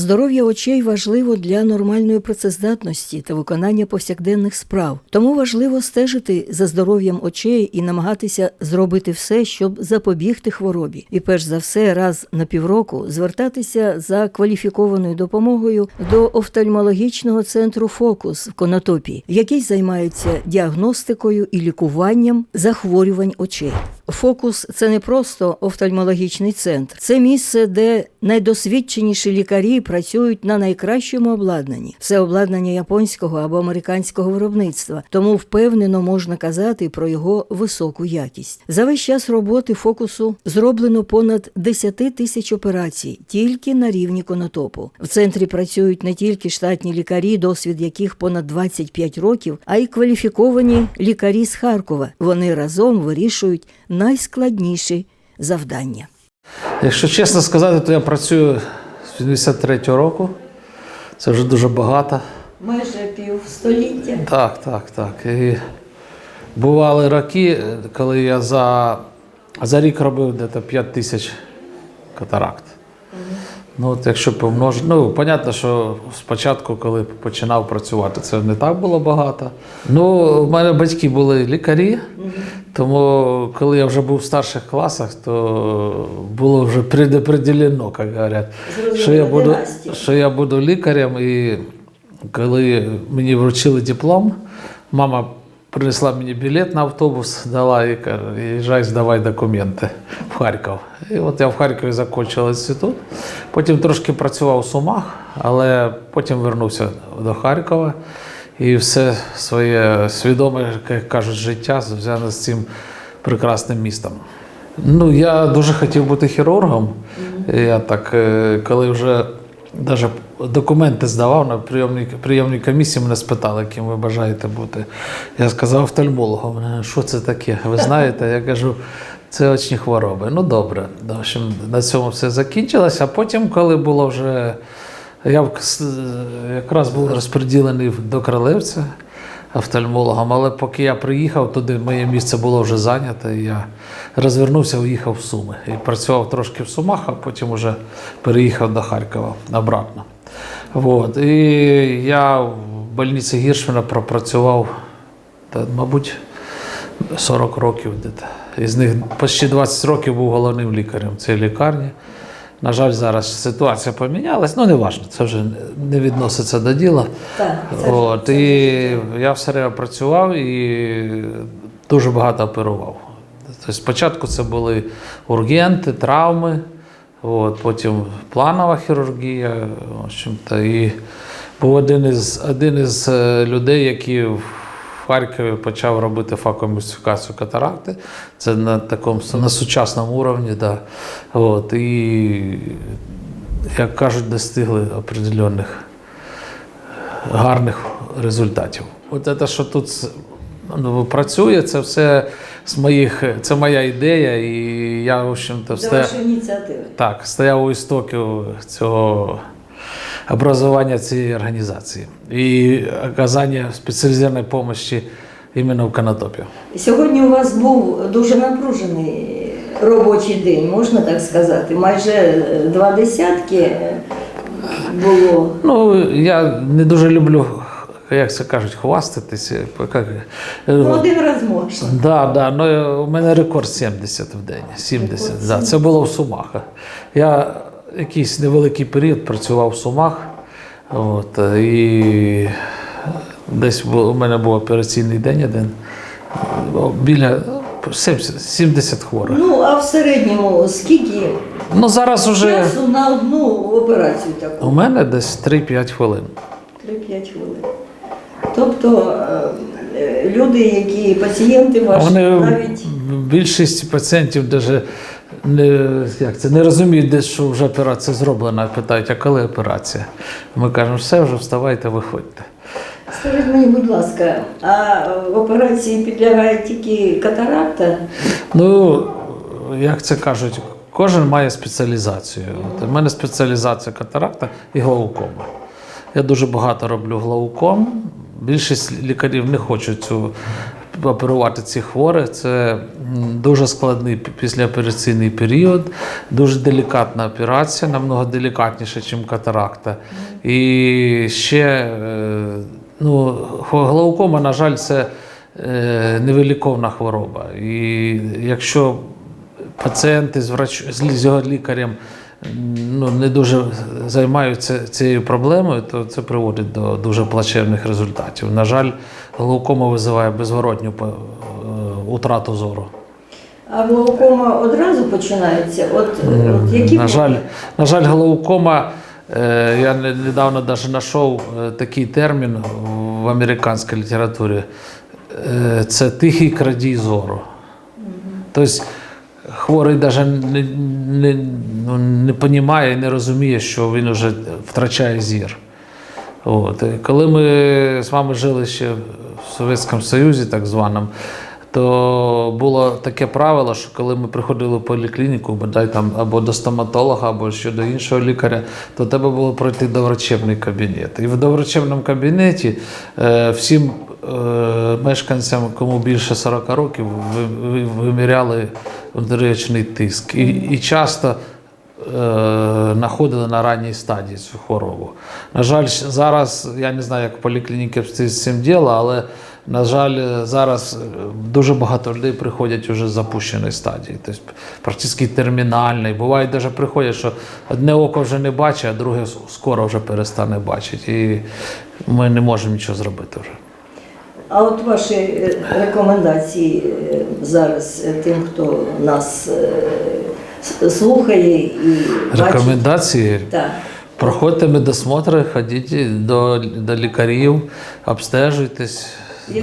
Здоров'я очей важливо для нормальної працездатності та виконання повсякденних справ. Тому важливо стежити за здоров'ям очей і намагатися зробити все, щоб запобігти хворобі. І перш за все, раз на півроку звертатися за кваліфікованою допомогою до офтальмологічного центру Фокус в Конотопі, який займається діагностикою і лікуванням захворювань очей. Фокус це не просто офтальмологічний центр, це місце, де найдосвідченіші лікарі працюють на найкращому обладнанні. Це обладнання японського або американського виробництва, тому впевнено можна казати про його високу якість. За весь час роботи фокусу зроблено понад 10 тисяч операцій тільки на рівні конотопу. В центрі працюють не тільки штатні лікарі, досвід яких понад 25 років, а й кваліфіковані лікарі з Харкова. Вони разом вирішують найскладніші завдання. Якщо чесно сказати, то я працюю з 83-го року. Це вже дуже багато. Майже півстоліття. Так, так, так. І бували роки, коли я за, за рік робив десь 5 тисяч катаракт. Ну, от якщо помножити, ну, понятно, що спочатку, коли починав працювати, це не так було багато. Ну, в мене батьки були лікарі, тому коли я вже був в старших класах, то було вже предопределено, як говорять, що я буду, що я буду лікарем. І коли мені вручили диплом, мама принесла мені білет на автобус, дала і каже, їжджай, здавай документи в Харків. І от я в Харкові закінчив інститут. Потім трошки працював у Сумах, але потім вернувся до Харкова. І все своє свідоме, як кажуть, життя зв'язане з цим прекрасним містом. Ну, я дуже хотів бути хірургом. Я так, е, коли вже навіть документи здавав на прийомній, прийомній комісії, мене спитали, ким ви бажаєте бути. Я сказав офтальмологом. Що це таке? Ви знаєте? Я кажу, це очні хвороби. Ну добре. В общем, на цьому все закінчилося. А потім, коли було вже. Я с- якраз був розподілений до Кролевця офтальмологом, але поки я приїхав туди, моє місце було вже зайняте. І я розвернувся, уїхав в Суми. І працював трошки в Сумах, а потім вже переїхав до Харкова обратно. Вот. І я в больниці Гіршмана пропрацював, та, мабуть, 40 років. Із них почти 20 років був головним лікарем цієї лікарні. На жаль, зараз ситуація помінялась, ну не важливо, це вже не відноситься до діла. Так, От, і я все время працював і дуже багато оперував. Тобто спочатку це були ургенти, травми, от, потім планова хірургія. В общем-то, і був один із, один із е, людей, який Харкові почав робити факомістифікацію катаракти. Це на такому на сучасному уровні. Да. От, і, як кажуть, достигли определених гарних результатів. От це, що тут ну, працює, це все з моїх, це моя ідея, і я, в общем-то, стояв, ініціативи. так, стояв у істоків цього образування цієї організації і оказання спеціалізованої допомоги іменно в Канатопі. Сьогодні у вас був дуже напружений робочий день, можна так сказати. Майже е, два десятки е, було. Ну, я не дуже люблю, як це кажуть, хвастатися. Як, Ну, один раз можна. Да, да, ну у мене рекорд 70 в день. 70, да, це було в Сумах. Я якийсь невеликий період працював в Сумах. От, і десь у мене був операційний день один. Біля 70, 70 хворих. Ну, а в середньому скільки Ну зараз уже часу на одну операцію таку? у мене десь 3-5 хвилин. 3-5 хвилин. Тобто е, е, люди, які пацієнти ваші, Вони навіть більшість пацієнтів даже не, як це, не розуміють, де що вже операція зроблена, питають, а коли операція? Ми кажемо, все, вже вставайте, виходьте. Скажіть мені, будь ласка, а операції підлягає тільки катаракта? Ну, як це кажуть, кожен має спеціалізацію. От у мене спеціалізація катаракта і глаукома. Я дуже багато роблю глауком. Більшість лікарів не хочуть цю оперувати цих хворих. Це дуже складний післяопераційний період, дуже делікатна операція, намного делікатніша, ніж катаракта. І ще е, ну, глаукома, на жаль, це е, невиліковна хвороба. І якщо пацієнти з, його лікарем ну, не дуже займаються цією проблемою, то це приводить до дуже плачевних результатів. На жаль, глаукома визиває безворотню е, утрату зору. А глаукома одразу починається? От, от які На жаль, на жаль, глаукома. е, Я недавно навіть знайшов е, такий термін в американській літературі. Е, Це тихий крадій зору. Тобто хворий навіть не, не, ну, не і не розуміє, що він вже втрачає зір. От. Коли ми з вами жили ще в Совєтському Союзі, так званому, то було таке правило, що коли ми приходили в поліклініку, бодай там або до стоматолога, або ще до іншого лікаря, то треба було пройти доврачебний кабінет. І в доврачебному кабінеті е, всім е, мешканцям, кому більше 40 років, ви- ви- виміряли внутріочний тиск. І, і часто е, знаходили на ранній стадії цю хворобу. На жаль, зараз я не знаю, як в поліклініки з цим діло, але на жаль, е, зараз е, дуже багато людей приходять уже з запущеної стадії, тобто практично термінальний. Буває, навіть приходять, що одне око вже не бачить, а друге скоро вже перестане бачити. І ми не можемо нічого зробити вже. А от ваші е, рекомендації е, зараз е, тим, хто нас слухає і бачить. Рекомендації. Так. Проходьте медосмотри, ходіть до, до лікарів, обстежуйтесь.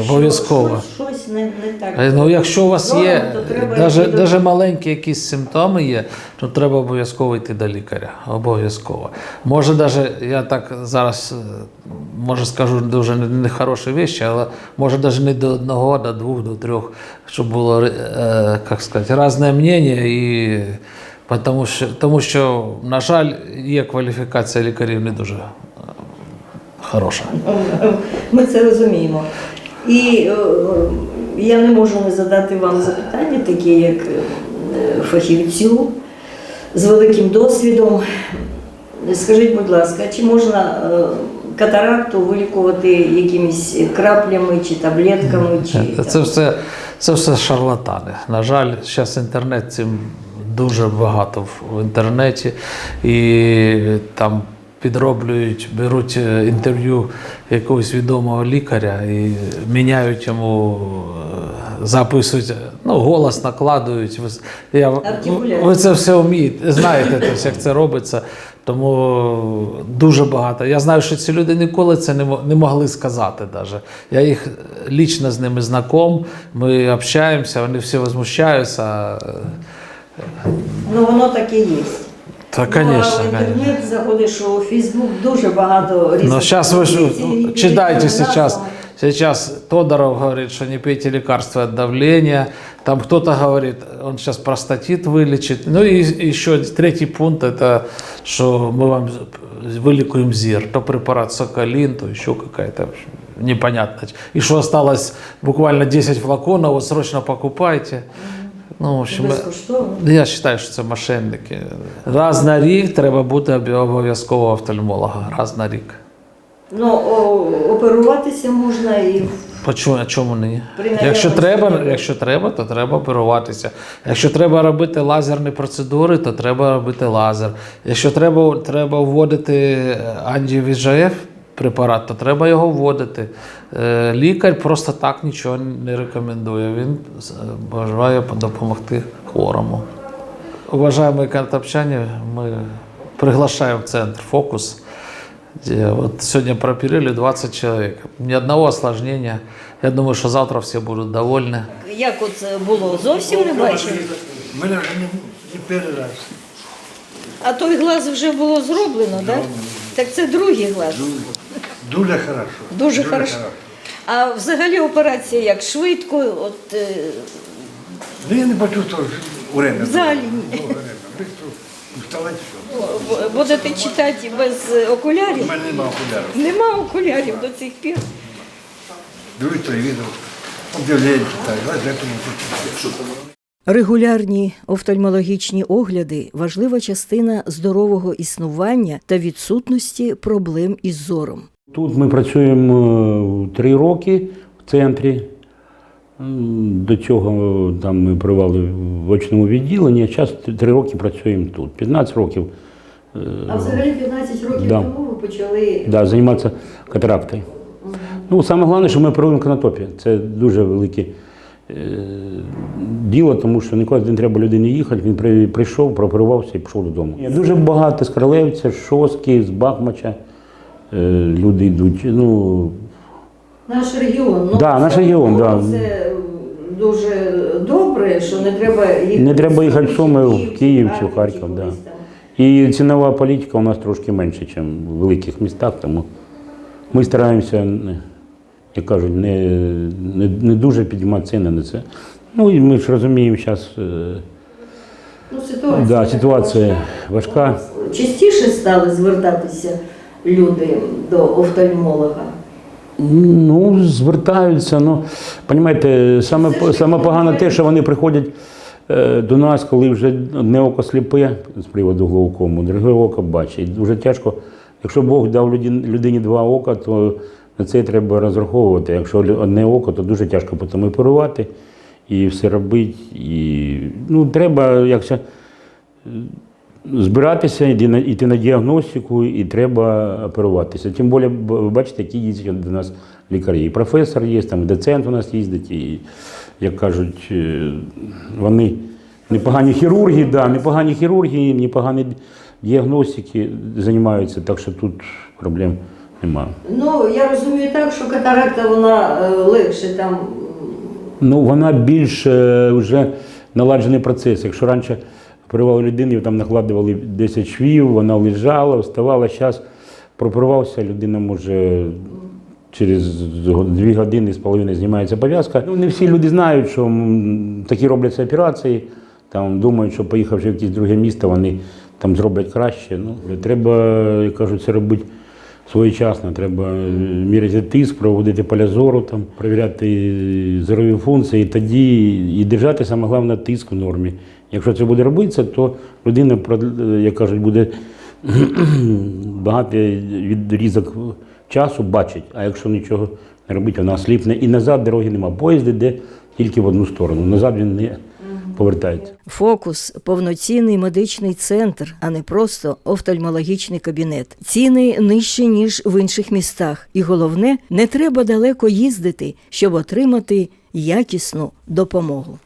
Обов'язково. Щось, щось не, не так. Е, Ну, якщо у вас є навіть, навіть маленькі якісь симптоми є, то треба обов'язково йти до лікаря. Обов'язково. Може, навіть я так зараз е, може скажу дуже не- нехороші речі, але може навіть не до одного, до двох, до трьох, щоб було е, як сказати, різне мнення і. Тому що, тому що, на жаль, є кваліфікація лікарів не дуже хороша. Ми це розуміємо. І е, я не можу не задати вам запитання, такі як е, фахівцю з великим досвідом. Скажіть, будь ласка, чи можна е, катаракту вилікувати якимись краплями чи таблетками? Чи, Це все, це все шарлатани. На жаль, зараз інтернет цим дуже багато в інтернеті, і там підроблюють, беруть е, інтерв'ю якогось відомого лікаря і міняють йому, е, записують, ну, голос накладують. Я, ви це все вмієте, знаєте, тобто, як це робиться. Тому дуже багато. Я знаю, що ці люди ніколи це не, мо- не могли сказати. Даже. Я їх лічно з ними знаком, ми общаємося, вони всі возмущаються. Ну воно так і є. Та, Ну, а звісно. в інтернет заходиш у Фейсбук, дуже багато різних. Но сейчас вы же позицій, і читайте різними сейчас. назвами. Сейчас Тодоров говорит, что не пейте лекарства от давления. Там кто-то говорит, он сейчас простатит вылечит. Ну и еще третий пункт, это что мы вам выликуем ЗИР. То препарат Соколин, то еще какая-то в общем, непонятно. И что осталось буквально 10 флаконов, вот срочно покупайте. Ну, в общем, Безкоштовно. я вважаю, що це мошенники. Раз на рік треба бути обов'язково офтальмолога. Раз на рік. Ну, оперуватися можна і Почому, а чому ні? Якщо треба, якщо треба, то треба оперуватися. Якщо треба робити лазерні процедури, то треба робити лазер. Якщо треба, треба вводити антивіжаєв препарат, то треба його вводити. Е, Лікар просто так нічого не рекомендує. Він е, бажає допомогти хворому. Уважаемые картопчане, мы приглашаем в центр «Фокус», где вот сегодня прооперировали 20 человек. Ни одного осложнения. Я думаю, что завтра все будут довольны. як от це було, зовсім не бачив. Мене вже не, не перший раз. А той глаз вже було зроблено, так? Так це другий глаз. Дуже хорошо. Дуже хорошо. А взагалі операція як швидко, от е, Ну я не почувствував время. Взагалі ні. Було время. Быстро вставати все. б- будете читати без У окулярів. мене нема окулярів. Нема окулярів до цих пір. Дивлюсь телевізор. об'явлення читаю, газету не. Регулярні офтальмологічні огляди важлива частина здорового існування та відсутності проблем із зором. Тут ми працюємо е, три роки в центрі. До цього там ми провели в очному відділенні, а зараз три роки працюємо тут. 15 років А взагалі 15 років Да. тому ви почали да, займатися катарактою. Ну, саме головне, що ми проводимо канатопію. Це дуже велике е, діло, тому що ніколи не треба людині їхати. Він при- прийшов, прооперувався і пішов додому. Дуже багато з Кролевця, Шоски, з Бахмача. Е, Люди йдуть. Ну, наш регіон. Ну, Да, наш це- регіон, да. Це дуже добре, що не треба їхати. Не треба їхати в Суми, в Київ чи в Харків, да. кудись там. І цінова політика у нас трошки менше, ніж в великих містах, тому ми стараємося, не- як кажуть, не, не, не дуже підіймати ціни на це. Ну і ми ж розуміємо зараз. Ну, ситуація, Да, така ситуація важка. Частіше стали звертатися люди до офтальмолога. Ну, звертаються. Ну, розумієте, саме, саме погано те, що вони приходять е, до нас, коли вже одне око сліпе з приводу глаукому, друге око бачить. І дуже тяжко. Якщо Бог дав людині, людині два ока, то на це треба розраховувати. Якщо одне око, то дуже тяжко потім оперувати і все робити. І, ну, треба, якщо збиратися, йти на, діагностику і треба оперуватися. Тим більше, ви бачите, які їздять до нас лікарі. І професор є, там і доцент у нас їздить, і, як кажуть, е, вони непогані хірурги, да, непогані хірурги, непогані діагностики займаються, так що тут проблем немає. Ну, я розумію так, що катаракта вона е, легше там. Ну, вона більш е, вже наладжений процес. Якщо раніше оперували людину, там накладували 10 швів, вона лежала, вставала, зараз пропорувався, людина може через 2 години з половиною знімається пов'язка. Ну, не всі люди знають, що такі робляться операції, там думають, що поїхавши в якесь друге місто, вони там зроблять краще. Ну, треба, як кажуть, це робити своєчасно. Треба е, міряти тиск, проводити поля зору, там, перевіряти зорові функції, тоді і держати саме головне тиск в нормі. Якщо це буде робитися, то людина, як кажуть, буде багатий відрізок часу бачить. А якщо нічого не робить, вона сліпне. І назад дороги нема. Поїзд йде тільки в одну сторону. Назад він не повертається. Фокус повноцінний медичний центр, а не просто офтальмологічний кабінет. Ціни нижчі ніж в інших містах. І головне, не треба далеко їздити, щоб отримати якісну допомогу.